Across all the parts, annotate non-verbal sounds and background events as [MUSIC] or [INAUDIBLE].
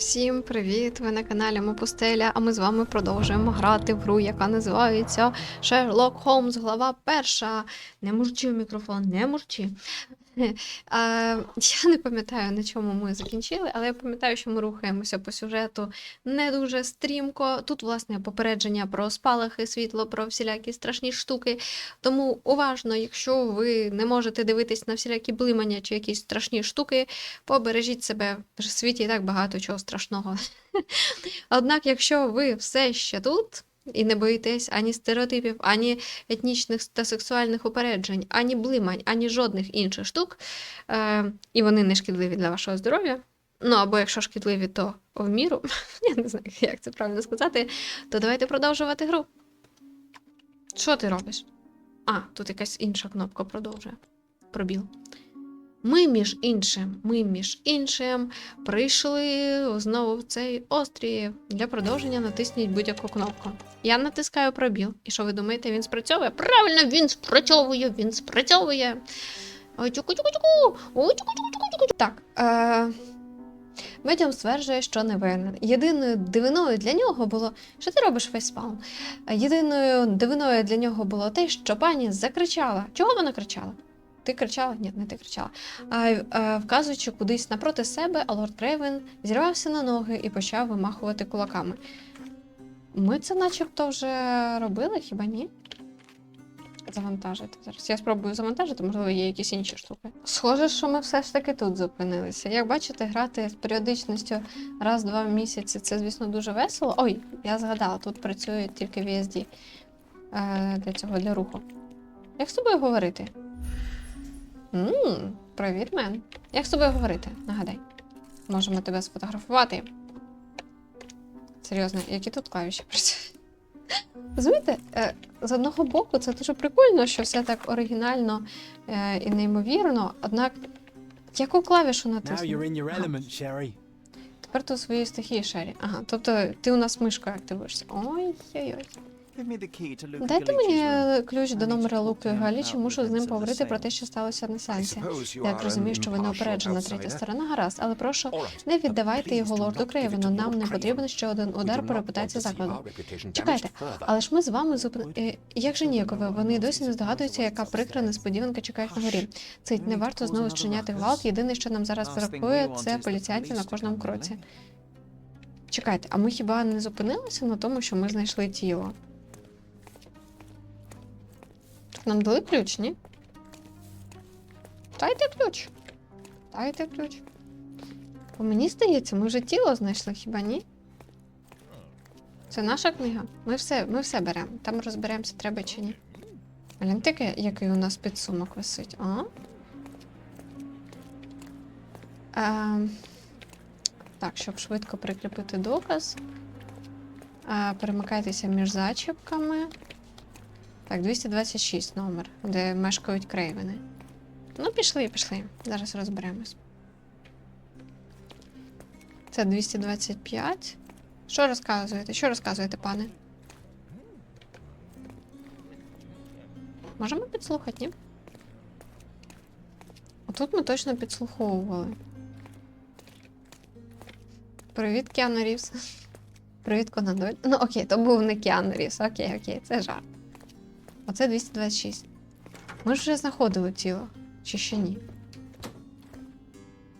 Всім привіт! Ви на каналі Мопустеля, а ми з вами продовжуємо грати в гру, яка називається Шерлок Холмс, глава перша. Не мурчи в мікрофон, не мурчи. [LAUGHS] Я не пам'ятаю, на чому ми закінчили, але я пам'ятаю, що ми рухаємося по сюжету не дуже стрімко. Тут, власне, попередження про спалахи, світло, про всілякі страшні штуки. Тому уважно, якщо ви не можете дивитись на всілякі блимання чи якісь страшні штуки, побережіть себе в світі і так багато чого страшного. [LAUGHS] Однак, якщо ви все ще тут і не боїтесь ані стереотипів, ані етнічних та сексуальних упереджень, ані блимань, ані жодних інших штук, е, і вони не шкідливі для вашого здоров'я. Ну або якщо шкідливі, то в міру, [LAUGHS] я не знаю, як це правильно сказати, то давайте продовжувати гру. Що ти робиш? А, тут якась інша кнопка продовжує. Пробіл. Ми, між іншим, ми, між іншим, прийшли знову в цей острів. Для продовження натисніть будь-яку кнопку. Я натискаю пробіл. І що ви думаєте, він спрацьовує? Правильно, він спрацьовує, він спрацьовує. Так. Е... Медіум стверджує, що не винен. Єдиною дивиною для нього було. Що ти робиш фейспалм? Єдиною дивиною для нього було те, що пані закричала. Чого вона кричала? Ти кричала? Ні, не ти кричала. А, а, вказуючи кудись напроти себе, лорд Крейвен зірвався на ноги і почав вимахувати кулаками. Ми це начебто вже робили, хіба ні? Завантажити зараз. Я спробую завантажити, можливо, є якісь інші штуки. Схоже, що ми все ж таки тут зупинилися. Як бачите, грати з періодичністю раз-два в місяці це, звісно, дуже весело. Ой, я згадала, тут працює тільки VSD е, для цього для руху. Як з тобою говорити? Ммм, привіт, мен. Як з тобою говорити? Нагадай. Можемо тебе сфотографувати. Серйозно, які тут клавіші працюють? Розумієте, е, з одного боку, це дуже прикольно, що все так оригінально е, і неймовірно, однак яку клавішу натиснути? Тепер тут свої стихії Шері. Ага, тобто ти у нас мишкою активуєшся. Ой-ой-ой. Дайте мені ключ до номера Луки Галічі, мушу з ним поговорити про те, що сталося на сеансі. Я розумію, що ви не опереджена третя сторона, гаразд, але прошу, не віддавайте його лорду Крейвену. Нам не потрібен ще один удар по репутації закладу. Чекайте, але ж ми з вами зупин... Е, Як же ніяково, вони досі не здогадуються, яка прикра несподіванка чекає на горі. Цить не варто знову зчиняти гвалт. Єдине, що нам зараз бракує, це поліціянці на кожному кроці. Чекайте, а ми хіба не зупинилися на тому, що ми знайшли тіло? Нам дали ключ, ні? Дайте ключ. Дайте ключ. Бо мені здається, ми вже тіло знайшли, хіба ні? Це наша книга. Ми все, ми все беремо. Там розберемося, треба чи ні. Гляньте, який- у нас підсумок висить. А? Ем, так, щоб швидко прикріпити доказ. Е, перемикайтеся між зачіпками. Так, 226 номер, де мешкають крейвени. Ну, пішли, пішли. Зараз розберемось. Це 225. Що розказуєте? Що розказуєте, пане? Можемо підслухати, ні? Отут ми точно підслуховували. Привіт, Кіану Рівс. Привіт, Конадоль. Ну, окей, то був не Кіану Рівс. Окей, окей, це жарт. Оце 226. Ми ж вже знаходили тіло. Чи ще ні?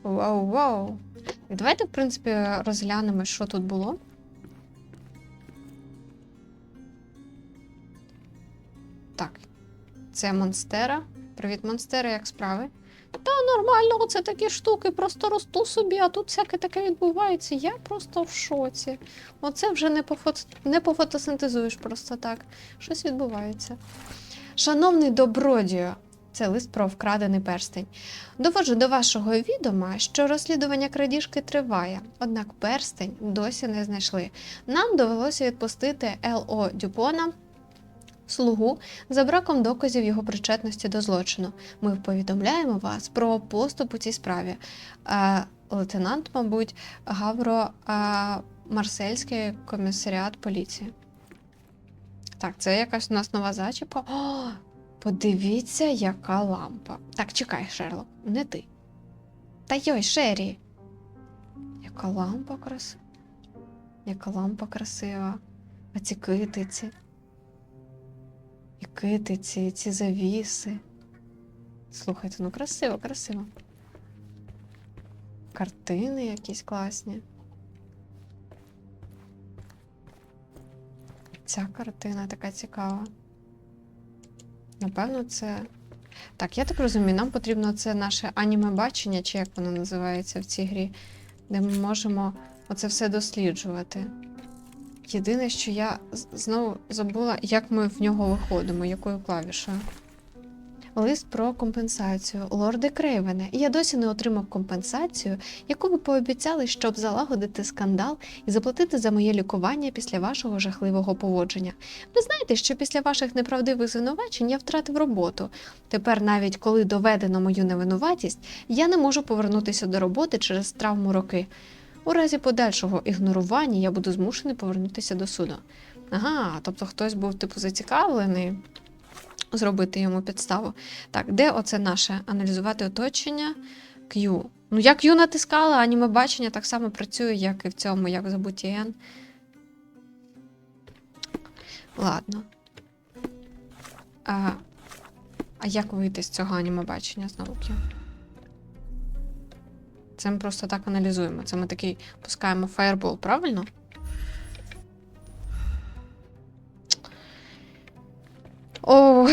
Вау, вау. Давайте, в принципі, розглянемо, що тут було. Так. Це Монстера. Привіт, Монстера, як справи? Та нормально, оце такі штуки, просто росту собі, а тут всяке таке відбувається. Я просто в шоці. Оце вже не, пофото... не пофотосинтезуєш просто так. Щось відбувається. Шановний добродію, це лист про вкрадений перстень. Доводжу до вашого відома, що розслідування крадіжки триває, однак перстень досі не знайшли. Нам довелося відпустити Л.О. Дюпона. Слугу за браком доказів його причетності до злочину. Ми повідомляємо вас про поступ у цій справі. Е, лейтенант, мабуть, Гавро е, Марсельський комісаріат поліції. Так, це якась у нас нова зачіпка. О, подивіться, яка лампа. Так, чекай, Шерлок, не ти. Та йой, Шері. Яка лампа красива. Яка лампа красива. А ці китиці. І китиці, ці завіси. Слухайте, ну красиво, красиво. Картини якісь класні. Ця картина така цікава. Напевно, це. Так, я так розумію, нам потрібно це наше аніме бачення, чи як воно називається в цій грі, де ми можемо оце все досліджувати. Єдине, що я знову забула, як ми в нього виходимо, якою клавішою. Лист про компенсацію. Лорде Крейвене, я досі не отримав компенсацію, яку ви пообіцяли, щоб залагодити скандал і заплатити за моє лікування після вашого жахливого поводження. Ви знаєте, що після ваших неправдивих звинувачень я втратив роботу. Тепер, навіть коли доведено мою невинуватість, я не можу повернутися до роботи через травму роки. У разі подальшого ігнорування я буду змушений повернутися до суду. Ага, тобто хтось був типу зацікавлений зробити йому підставу. Так, де оце наше аналізувати оточення? Q. Ну, я Q натискала, аніме бачення так само працює, як і в цьому, як в забуті N. Ладно. А, а як вийти з цього аніме бачення знову Q? Це ми просто так аналізуємо. Це ми такий пускаємо фаербол, правильно? О,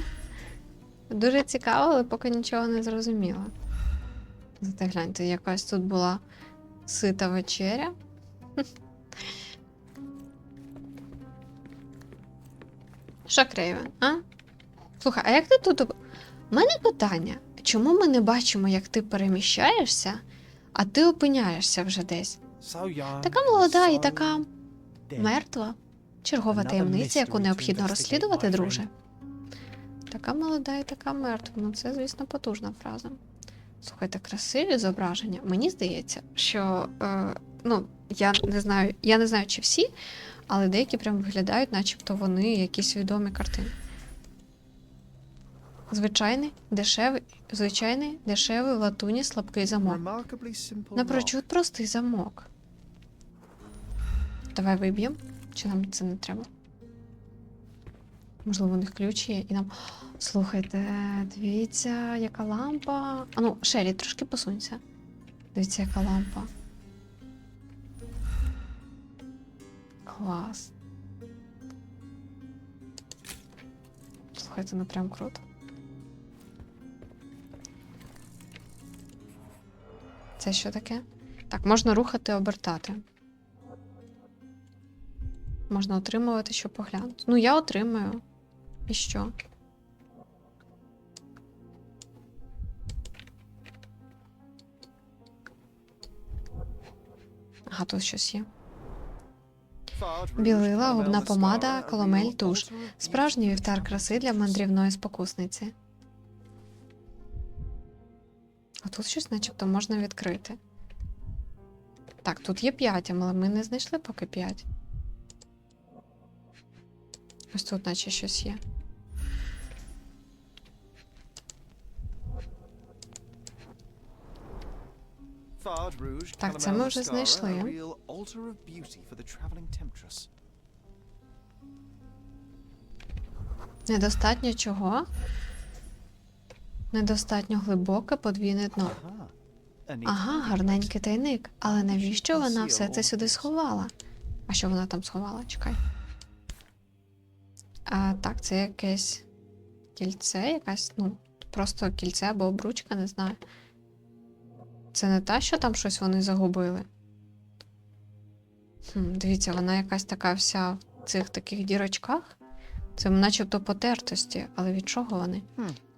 [LAUGHS] дуже цікаво, але поки нічого не зрозуміла. Зате гляньте, якась тут була сита вечеря. [LAUGHS] Що Крейвен, а? Слухай, а як ти тут? У мене питання. Чому ми не бачимо, як ти переміщаєшся, а ти опиняєшся вже десь? Така молода і така мертва. Чергова таємниця, яку необхідно розслідувати, друже. Така молода і така мертва. Ну, це, звісно, потужна фраза. Слухайте, красиві зображення. Мені здається, що е, ну, я не знаю, я не знаю, чи всі, але деякі прям виглядають, начебто вони якісь відомі картини. Звичайний, дешевий, звичайний, дешевий в латуні слабкий замок. Напрочуд простий замок. Давай виб'ємо. Чи нам це не треба? Можливо, у них ключ є і нам. Слухайте, дивіться, яка лампа. А ну, Шері, трошки посунься. Дивіться, яка лампа. Клас. Слухайте, ну прям круто. Це що таке? Так, можна рухати, обертати. Можна отримувати, що поглянути. Ну, я отримаю. І що? Ага, тут щось є. Білила, губна помада, коломель, туш. Справжній вівтар краси для мандрівної спокусниці. Тут щось начебто можна відкрити. Так, тут є 5, але ми не знайшли поки 5. Ось тут, наче щось є. Так, це ми вже знайшли. Недостатньо чого? Недостатньо глибоке подвійне дно. Ага, гарненький тайник. Але навіщо вона все це сюди сховала? А що вона там сховала? Чекай. А, так, це якесь кільце, якась, ну, просто кільце або обручка, не знаю. Це не та, що там щось вони загубили. Хм, дивіться, вона якась така вся в цих таких дірочках. Це начебто потертості, але від чого вони?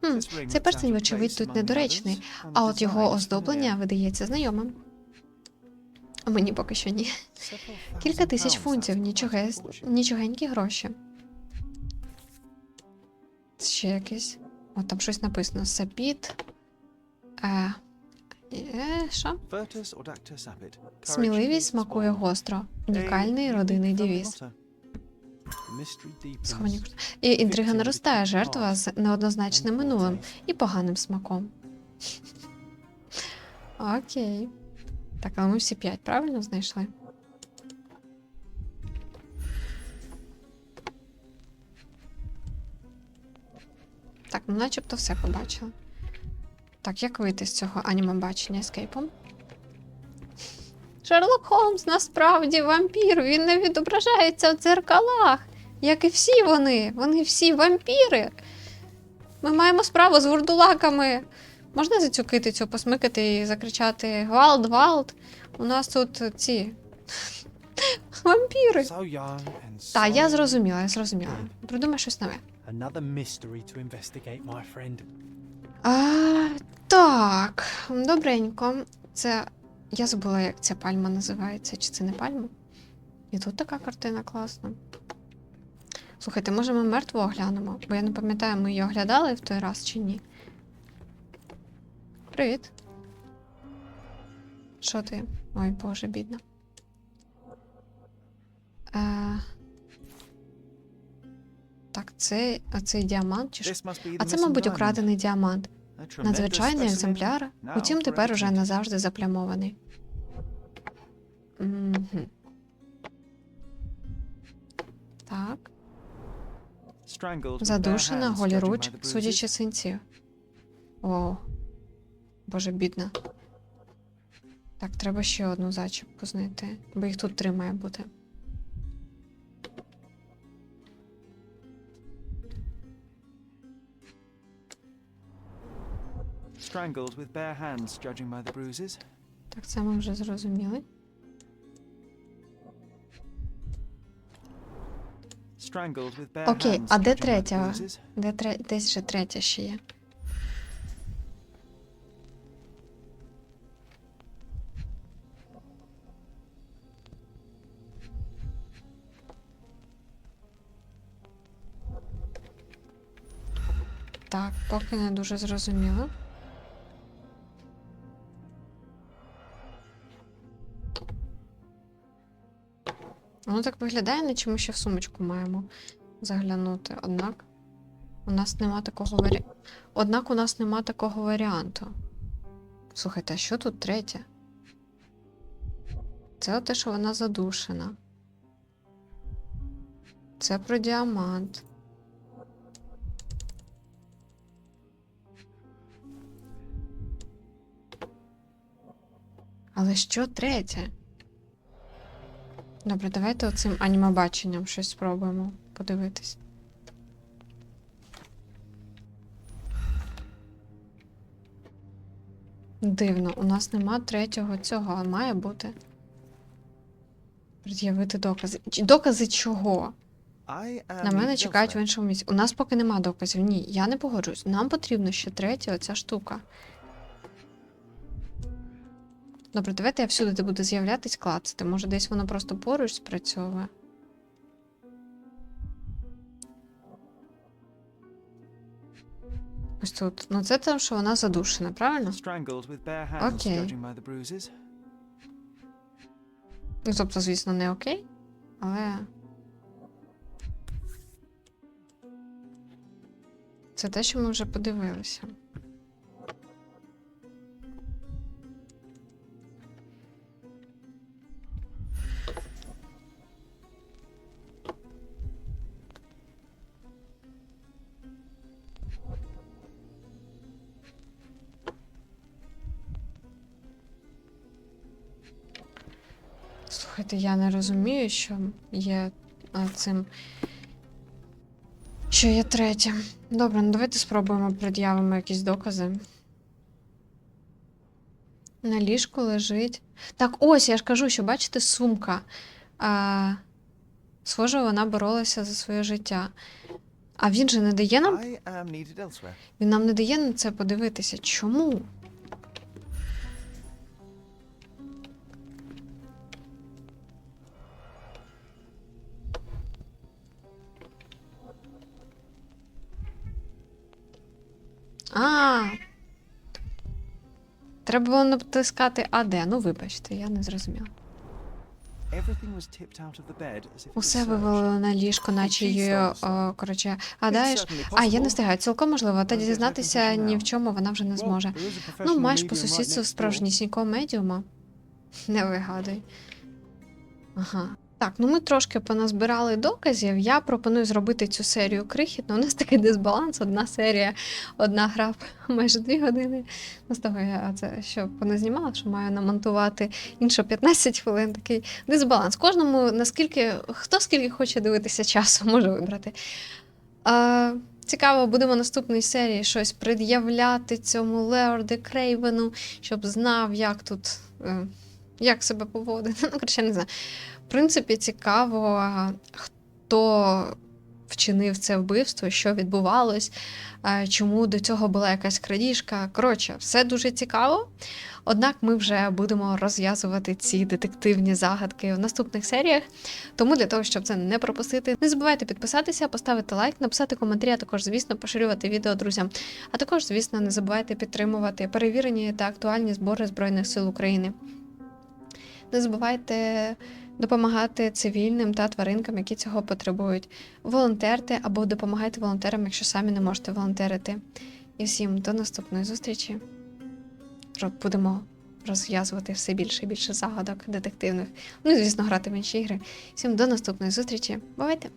Хм, цей перстень, вочевидь, тут недоречний, а от його оздоблення видається знайомим. А мені поки що ні. Кілька тисяч фунтів, нічоге, нічогенькі гроші. Це ще якесь. О, там щось написано. Сапіт. Е, е, що? Сміливість смакує гостро. Унікальний родинний девіз. Сховані. І інтрига наростає жертва з неоднозначним минулим і поганим смаком. Окей. Так, але ми всі п'ять правильно знайшли? Так, ну начебто все побачили. Так, як вийти з цього аніме бачення ескейпом? Шерлок Холмс насправді вампір, він не відображається в дзеркалах, як і всі вони. Вони всі вампіри. Ми маємо справу з вурдулаками. Можна за цю посмикати і закричати Гвалд, гвалд. У нас тут ці [LAUGHS] вампіри. Так, я зрозуміла, я зрозуміла. Придумай щось нове. Another mystery to investigate, my friend. А, так, добренько. Це. Я забула, як ця пальма називається, чи це не пальма? І тут така картина класна. Слухайте, може ми мертву оглянемо? Бо я не пам'ятаю, ми її оглядали в той раз чи ні. Привіт. Що ти? Ой, боже, бідна. Е... Так, це оцей діамант чи що? А це, мабуть, украдений діамант. Надзвичайний екземпляр, утім тепер уже назавжди заплямований. Так. Strangled with bare Задушена, hands, голі judging by руч, the bruises. судячи синців. О. Боже, бідна. Так, треба ще одну зачіпку знайти, бо їх тут три має бути. Strangled with bare hands, judging by the bruises. Так, це ми вже зрозуміли. Strangled with bare Окей, hands, а де judging by the третя? bruises. Де тре... Десь же третя ще є. Так, поки не дуже зрозуміло. Воно так виглядає, наче ми ще в сумочку маємо заглянути. Однак у нас нема такого варі... Однак у нас нема такого варіанту. Слухайте, а що тут третє? Це те, що вона задушена. Це про діамант. Але що третє? Добре, давайте оцим анімобаченням щось спробуємо подивитись. Дивно, у нас нема третього цього, а має бути. Пред'явити докази. Докази чого? На мене чекають в іншому місці. У нас поки нема доказів. Ні, я не погоджуюсь. Нам потрібно ще третя оця штука. Добре, давайте я всюди, де буде з'являтись, клацати. Може, десь воно просто поруч спрацьовує. Ось тут. Ну, це те, що вона задушена, правильно? Окей. Ну, тобто, звісно, не окей, але. Це те, що ми вже подивилися. Слухайте, я не розумію, що є цим. Що є третє. Добре, ну давайте спробуємо пред'явимо якісь докази. На ліжку лежить. Так, ось, я ж кажу, що бачите, сумка. А, схоже, вона боролася за своє життя. А він же не дає нам. Він нам не дає на це подивитися. Чому? Треба було натискати АД. Ну, вибачте, я не зрозуміла. Усе вивалило на ліжко, наче її, о, коротше, гадаєш. А, я не встигаю, цілком можливо, та дізнатися ні в чому вона вже не зможе. Ну, маєш по сусідству справжнісінького медіума. [LAUGHS] Не вигадуй. Ага. Так, ну ми трошки поназбирали доказів. Я пропоную зробити цю серію крихітно. У нас такий дисбаланс, одна серія, одна гра [LAUGHS] майже дві години. Ну, з того я це що поназнімала, що маю намонтувати інше 15 хвилин. Такий дисбаланс. Кожному наскільки хто скільки хоче дивитися часу, [LAUGHS] може вибрати. А, цікаво, будемо в наступній серії щось пред'являти цьому Леорде Крейвену, щоб знав, як тут. Е, Як себе поводити. [LAUGHS] Ну, коротше, не знаю. В принципі, цікаво, хто вчинив це вбивство, що відбувалось, чому до цього була якась крадіжка. Коротше, все дуже цікаво. Однак ми вже будемо розв'язувати ці детективні загадки в наступних серіях. Тому для того, щоб це не пропустити, не забувайте підписатися, поставити лайк, написати коментарі, а також, звісно, поширювати відео друзям. А також, звісно, не забувайте підтримувати перевірені та актуальні збори Збройних сил України. Не забувайте допомагати цивільним та тваринкам, які цього потребують. Волонтерте або допомагайте волонтерам, якщо самі не можете волонтерити. І всім до наступної зустрічі. Будемо розв'язувати все більше і більше загадок детективних. Ну і, звісно, грати в інші ігри. Всім до наступної зустрічі. Бувайте!